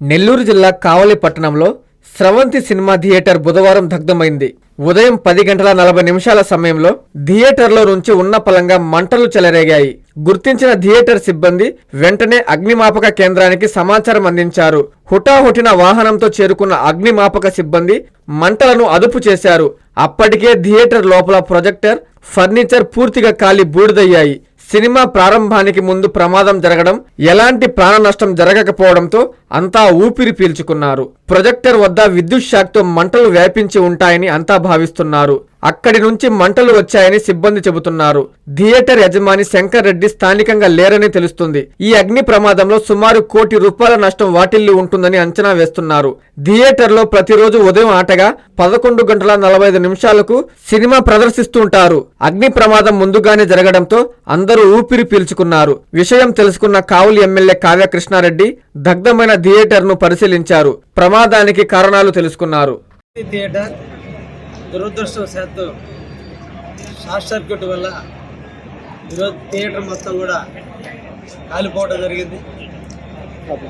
నెల్లూరు జిల్లా కావలి పట్టణంలో స్రవంతి cinema theatre బుధవారం దగ్ధమైంది. ఉదయం పది గంటల నలభై నిమిషాల సమయంలో థియేటర్లో నుంచి ఉన్న పలంగా మంటలు చెలరేగాయి. గుర్తించిన థియేటర్ సిబ్బంది వెంటనే అగ్నిమాపక కేంద్రానికి సమాచారం అందించారు. హుటాహుటిన వాహనంతో చేరుకున్న అగ్నిమాపక సిబ్బంది మంటలను అదుపు చేశారు. అప్పటికే థియేటర్ లోపల ప్రొజెక్టర్ ఫర్నిచర్ పూర్తిగా కాలి బూడిదయ్యాయి. సినిమా ప్రారంభానికి ముందు ప్రమాదం జరగడం ఎలాంటి ప్రాణ నష్టం జరగకపోవడంతో అంతా ఊపిరి పీల్చుకున్నారు. ప్రొజెక్టర్ వద్ద విద్యుత్ షాక్తో మంటలు వ్యాపించి ఉంటాయని అంతా భావిస్తున్నారు. అక్కడి నుంచి మంటలు వచ్చాయని సిబ్బంది చెబుతున్నారు. థియేటర్ యజమాని శంకర్ రెడ్డి స్థానికంగా లేరని తెలుస్తుంది. ఈ అగ్ని ప్రమాదంలో సుమారు కోటి రూపాయల నష్టం వాటిల్లి ఉంటుందని అంచనా వేస్తున్నారు. థియేటర్లో ప్రతిరోజు ఉదయం ఆటగా పదకొండు గంటల నలభై ఐదు నిమిషాలకు సినిమా ప్రదర్శిస్తుంటారు అగ్ని ప్రమాదం ముందుగానే జరగడంతో అందరూ ఊపిరి పీల్చుకున్నారు. విషయం తెలుసుకున్న కావులి ఎమ్మెల్యే కావ్య కృష్ణారెడ్డి దగ్ధమైన థియేటర్ను పరిశీలించారు. పరిశీలించారు ప్రమాదానికి కారణాలు తెలుసుకున్నారు. థియేటర్ దురదృష్టవశాత్తు షార్ట్ సర్క్యూట్ వల్ల ఈరోజు థియేటర్ మొత్తం కూడా కాలిపోవడం జరిగింది.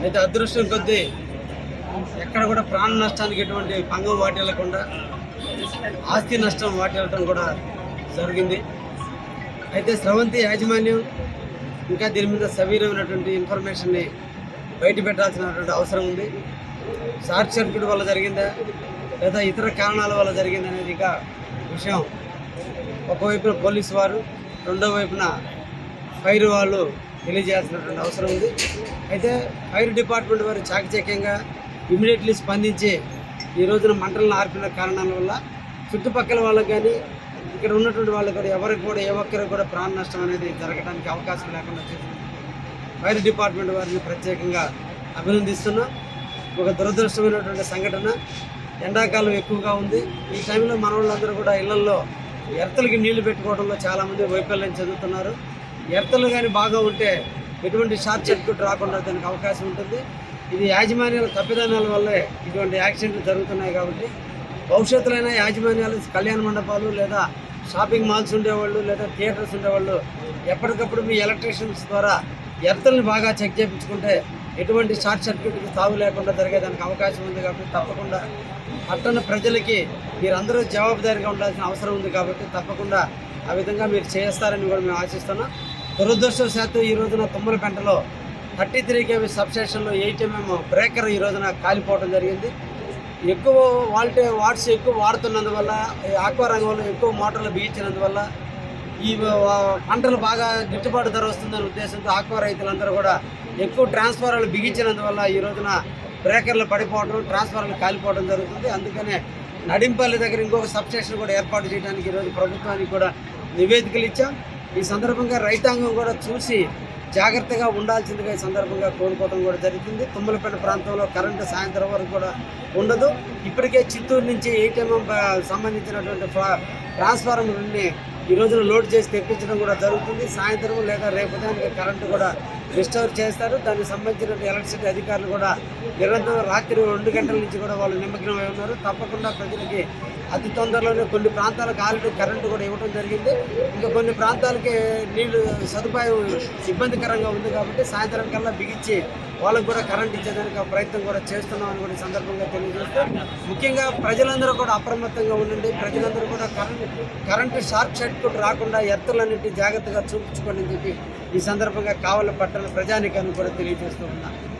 అయితే అదృష్టం కొద్దీ ఎక్కడ కూడా ప్రాణ నష్టానికి ఎటువంటి పంగం వాటిల్లకుండా ఆస్తి నష్టం వాటిల్లటం కూడా జరిగింది. అయితే స్రవంతి యాజమాన్యం ఇంకా దీని మీద సవీరమైనటువంటి ఇన్ఫర్మేషన్ని బయట పెట్టాల్సినటువంటి అవసరం ఉంది. షార్ట్ సర్క్యూట్ వల్ల జరిగిందా? లేదా ఇతర కారణాల వల్ల జరిగిందా అనేది ఇంకా విషయం. ఒకవైపున పోలీసు వారు రెండో వైపున ఫైర్ వాళ్ళు తెలియజేయాల్సినటువంటి అవసరం ఉంది. అయితే ఫైర్ డిపార్ట్మెంట్ వారు చాకచక్యంగా ఇమీడియట్లీ స్పందించి ఈ రోజున మంటలను ఆర్పిన కారణాల వల్ల చుట్టుపక్కల వాళ్ళకి కానీ ఇక్కడ ఉన్నటువంటి వాళ్ళకి కూడా ఎవరికి కూడా ఏ ఒక్కరికి కూడా ప్రాణ నష్టం అనేది జరగడానికి అవకాశం లేకుండా చేసింది ఫైర్ డిపార్ట్మెంట్ వారిని ప్రత్యేకంగా అభినందిస్తున్నాం. ఒక దురదృష్టమైనటువంటి సంఘటన. ఎండాకాలం ఎక్కువగా ఉంది. ఈ టైంలో మన వాళ్ళందరూ కూడా ఇళ్ళల్లో ఎర్తలకి నీళ్ళు పెట్టుకోవడంలో చాలామంది వైఫల్యం చెందుతున్నారు. ఎర్తలు కానీ బాగా ఉంటే ఎటువంటి షార్ట్ సర్క్యూట్ రాకుండా దానికి అవకాశం ఉంటుంది. ఇది యాజమాన్యాల తప్పిదానాల వల్లే ఇటువంటి యాక్సిడెంట్లు జరుగుతున్నాయి కాబట్టి భవిష్యత్తులైనా యాజమాన్యాలు కళ్యాణ మండపాలు లేదా షాపింగ్ మాల్స్ ఉండేవాళ్ళు లేదా థియేటర్స్ ఉండేవాళ్ళు ఎప్పటికప్పుడు మీ ఎలక్ట్రీషియన్స్ ద్వారా ఎర్తల్ని బాగా చెక్ చేయించుకుంటే ఎటువంటి షార్ట్ సర్క్యూట్కి తావు లేకుండా జరిగేదానికి అవకాశం ఉంది కాబట్టి తప్పకుండా పట్టణ ప్రజలకి మీరందరూ జవాబుదారీగా ఉండాల్సిన అవసరం ఉంది కాబట్టి తప్పకుండా ఆ విధంగా మీరు చేస్తారని కూడా మేము ఆశిస్తున్నాం. దురదృష్టవశాత్తు ఈ రోజున తుమ్మలపెంటలో థర్టీ త్రీ కేవీ సబ్స్టేషన్లో ఎయిట్ బ్రేకర్ ఈ రోజున కాలిపోవడం జరిగింది. ఎక్కువ వాల్టే వాట్స్ ఎక్కువ వాడుతున్నందువల్ల ఈ ఆక్వా రంగంలో ఎక్కువ మోటార్లు బిగించినందువల్ల ఈ పంటలు బాగా గిట్టుబాటు ధర వస్తుందనే ఉద్దేశంతో ఆక్వా రైతులందరూ కూడా ఎక్కువ ట్రాన్స్ఫార్మర్లు బిగించినందువల్ల ఈ రోజున బ్రేకర్లు పడిపోవడం ట్రాన్స్ఫార్మర్లు కాలిపోవడం జరుగుతుంది. అందుకనే నడింపల్లి దగ్గర ఇంకొక సబ్స్టేషన్ కూడా ఏర్పాటు చేయడానికి ఈరోజు ప్రభుత్వానికి కూడా నివేదికలు ఇచ్చాం. ఈ సందర్భంగా రైతాంగం కూడా చూసి జాగ్రత్తగా ఉండాల్సిందిగా ఈ సందర్భంగా కోరుకోవడం కూడా జరుగుతుంది తుమ్మలపేట ప్రాంతంలో కరెంటు సాయంత్రం వరకు కూడా ఉండదు. ఇప్పటికే చిత్తూరు నుంచి ఏటీఎం సంబంధించినటువంటి ట్రాన్స్ఫార్మర్ని ఈ రోజున లోడ్ చేసి తెప్పించడం కూడా జరుగుతుంది. సాయంత్రం లేదా రేపు దానికి కరెంటు కూడా రిస్టోర్ చేస్తారు. దానికి సంబంధించిన ఎలక్ట్రిసిటీ అధికారులు కూడా నిరంతరం రాత్రి రెండు గంటల నుంచి కూడా వాళ్ళు నిమగ్నమై ఉన్నారు. తప్పకుండా ప్రజలకి అతి తొందరలోనే కొన్ని ప్రాంతాలకు ఆల్రెడీ కరెంటు కూడా ఇవ్వడం జరిగింది. ఇంకా కొన్ని ప్రాంతాలకి నీళ్ళు సదుపాయం ఇబ్బందికరంగా ఉంది కాబట్టి సాయంత్రం కల్లా బిగించి వాళ్ళకు కూడా కరెంట్ ఇచ్చేదానికి ప్రయత్నం కూడా చేస్తున్నామని కూడా సందర్భంగా తెలియజేస్తూ ముఖ్యంగా ప్రజలందరూ కూడా అప్రమత్తంగా ఉండండి. ప్రజలందరూ కూడా కరెంట్ కరెంటు షార్ట్ సర్క్యూట్ రాకుండా ఎత్తులన్నింటి జాగ్రత్తగా చూపించుకోండి చెప్పి ఈ సందర్భంగా కావల పట్టణ ప్రజానికాన్ని కూడా తెలియజేస్తూ ఉన్నాను